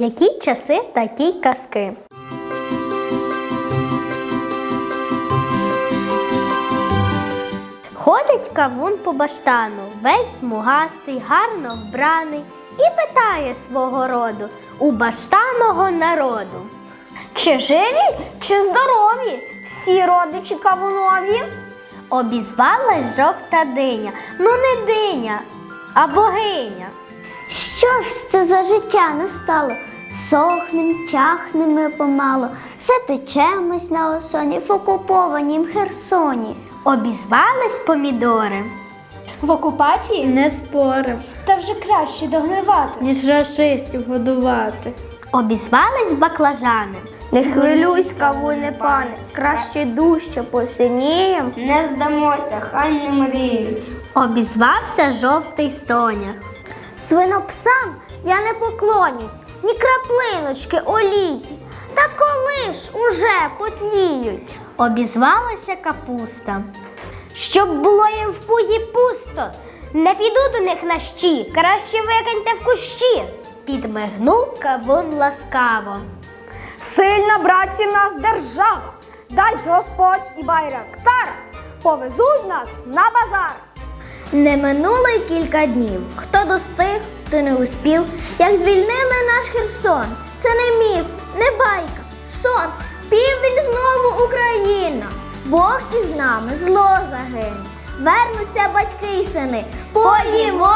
Які часи, такі й казки. Ходить кавун по баштану, весь смугастий, гарно вбраний, і питає свого роду у баштаного народу. Чи живі, чи здорові? Всі родичі кавунові? Обізвалась жовта диня, ну не диня, а богиня. Що ж це за життя настало? Сохнем, чахнем ми помало, все печемось на осоні в окупованім Херсоні. Обізвались помідори. В окупації не спорив. Та вже краще догнивати, ніж рашистів годувати. Обізвались баклажани. Не хвилюйсь, кавуне пане, краще дужче посинієм. Не здамося, хай не мріють. Обізвався жовтий сонях. Свинопсам я не поклонюсь, ні краплиночки олії. Та коли ж уже потліють? Обізвалася капуста. Щоб було їм в пузі пусто, не піду до них на щі, краще викиньте в кущі. Підмигнув кавун ласкаво. Сильна, братці, в нас держава. Дасть Господь і байрактар. Повезуть нас на базар. Не минуло й кілька днів. Хто достиг, то не успів. Як звільнили наш Херсон, це не міф, не байка, сон. Південь знову Україна. Бог із нами зло загине. Вернуться батьки й сини, поїмо.